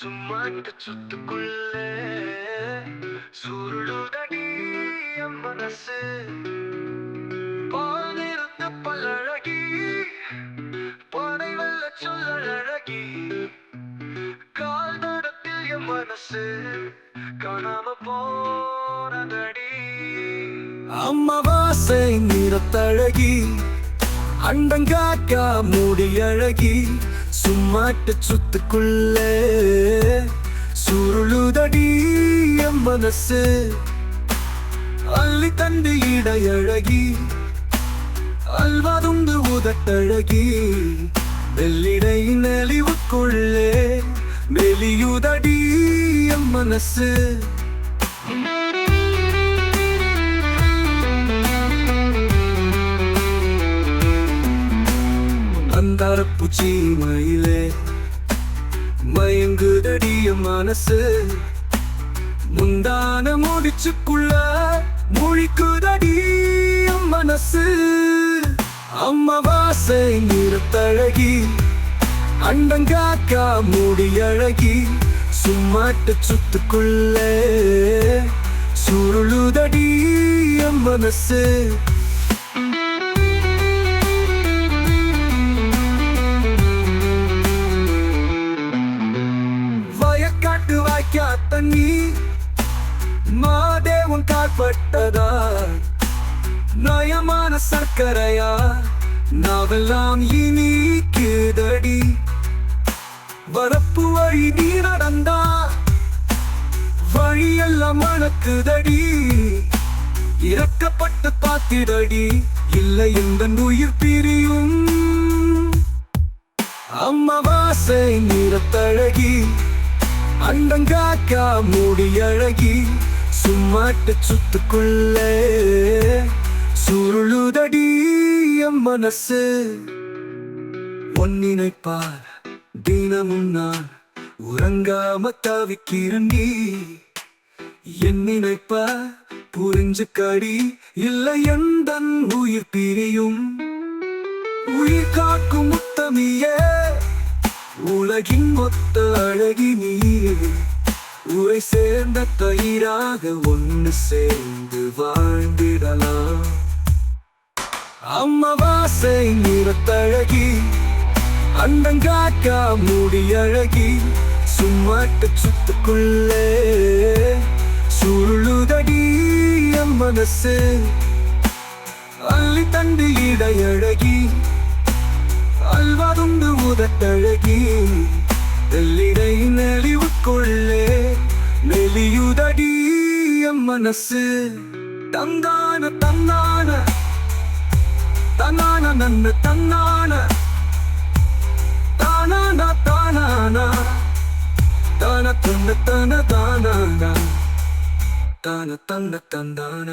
சும்மாட்டு சொத்துக்குள்ள. சுருளுதடி மனசு. பாலிருந்த பல்லழகி பானை வெல்ல சொல்லழகி கால் தடத்தில் என் மனசு காணாம போனதடி. அம்மாவாசை நிறத்தழகி அண்டங்காக்கா மூடி அழகி சும்மாட்டு சுத்துக்குள்ளே சுருளுதடி என் மனசு. அள்ளி தண்டு இடையழகி அல்வாதுண்டு உதட்டழகி வெள்ளிடை நெளிவுக்குள்ளே வெளியுதடி என் மனசு. அந்தாரப்பூச்சி மயிலே மயங்குதடிய மனசு. முந்தான முடிச்சுக்குள்ள முழிக்குதடி என் மனசு. அம்மாவாசை நிறத்தழகி அண்டங்காக்கா முடியழகி சும்மாட்டு சுத்துக்குள்ளே. சுருளுதடி மனசு. வாய்க்கா தண்ணி மாதேவன் காட்பட்டதா நயமான சர்க்கரையா? நாவெல்லாம் இனி கீதடி. வரப்பு வழி நீ நடந்தா? வழியெல்லாம் மணக்குதடி இறக்கப்பட்டு பார்த்திடடி. இல்லை இந்த உயிர் பிரியும். அம்மாவாசை நிறத்தழகி. அண்டங்காக்கா மூடி அழகி சும்மாட்டு சுத்துக்குள்ள. சுருளுதடி என் மனசு. ஒன்னினைப்பார் தினமும் நான். உறங்காம தவிக்கிறேன் நீ. என் நினைப்ப புரிஞ்சுக்கடி. இல்லை எந்த உயிர் பிரியும். உயிர் காக்கும் முத்தமியே. உலகின் மொத்த அழகி நீயே. உரை சேர்ந்த தயிராக ஒன்று சேர்ந்து வாழ்ந்திடலாம். அம்மாவாசை நிறத்தழகி அண்டங்காக்கா மூடி அழகி சும்மாட்டு சுத்துக்குள்ளே. சுருளுதடி என் மனசு அள்ளி தண்டு இடையழகி அல்வாதுண்டு முதட்டழகி வெள்ளிடை நெளிவுக்குள்ளே நெளியுதடி மனசு. தந்தான தந்தான தன்னான நன்ன தன்னான தானானா தானானா. தான தன்ன தன தானானா. தான தன்ன தந்தான.